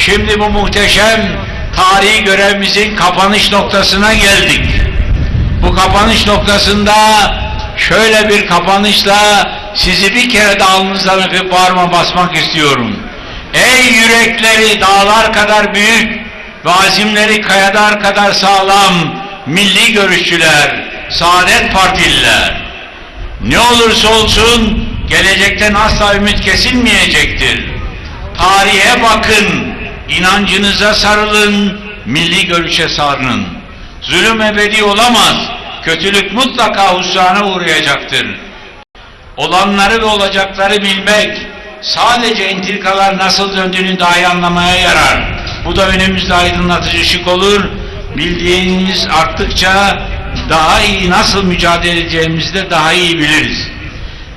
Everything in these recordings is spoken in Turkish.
Şimdi bu muhteşem tarihi görevimizin kapanış noktasına geldik. Bu kapanış noktasında şöyle bir kapanışla sizi bir kere de alnınızdan öpüp bağrıma basmak istiyorum. Ey yürekleri dağlar kadar büyük ve azimleri kayalar kadar sağlam milli görüşçüler, Saadet Partililer. Ne olursa olsun gelecekten asla ümit kesilmeyecektir. Tarihe bakın, inancınıza sarılın, milli görüşe sarının. Zulüm ebedi olamaz, kötülük mutlaka husrana uğrayacaktır. Olanları ve olacakları bilmek, sadece entrikalar nasıl döndüğünü dahi anlamaya yarar. Bu da önümüzde aydınlatıcı ışık olur. Bildiğiniz arttıkça daha iyi nasıl mücadele edeceğimizi de daha iyi biliriz.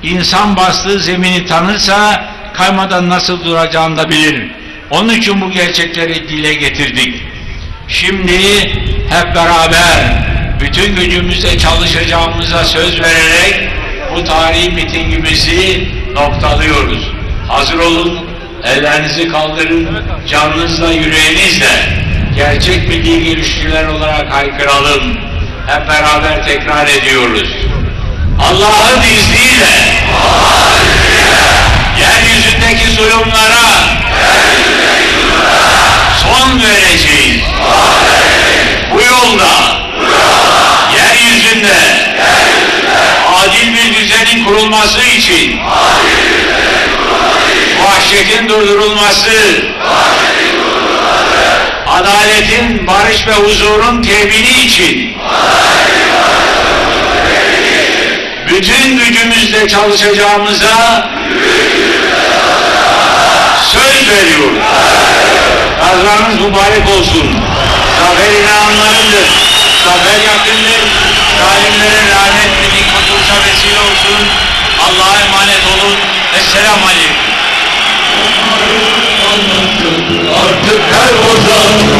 İnsan bastığı zemini tanırsa kaymadan nasıl duracağını da bilir. Onun için bu gerçekleri dile getirdik. Şimdi hep beraber bütün gücümüzle çalışacağımıza söz vererek bu tarihi mitingimizi noktalıyoruz. Hazır olun, ellerinizi kaldırın, canınızla, yüreğinizle gerçek milli görüşçüler olarak haykıralım. Hep beraber tekrar ediyoruz. Allah'ın izniyle, düzenin kurulması için vahşetin durdurulması adaletin, barış ve huzurun temini için bütün gücümüzle çalışacağımıza söz veriyoruz. Kazanız mübarek olsun. Jordan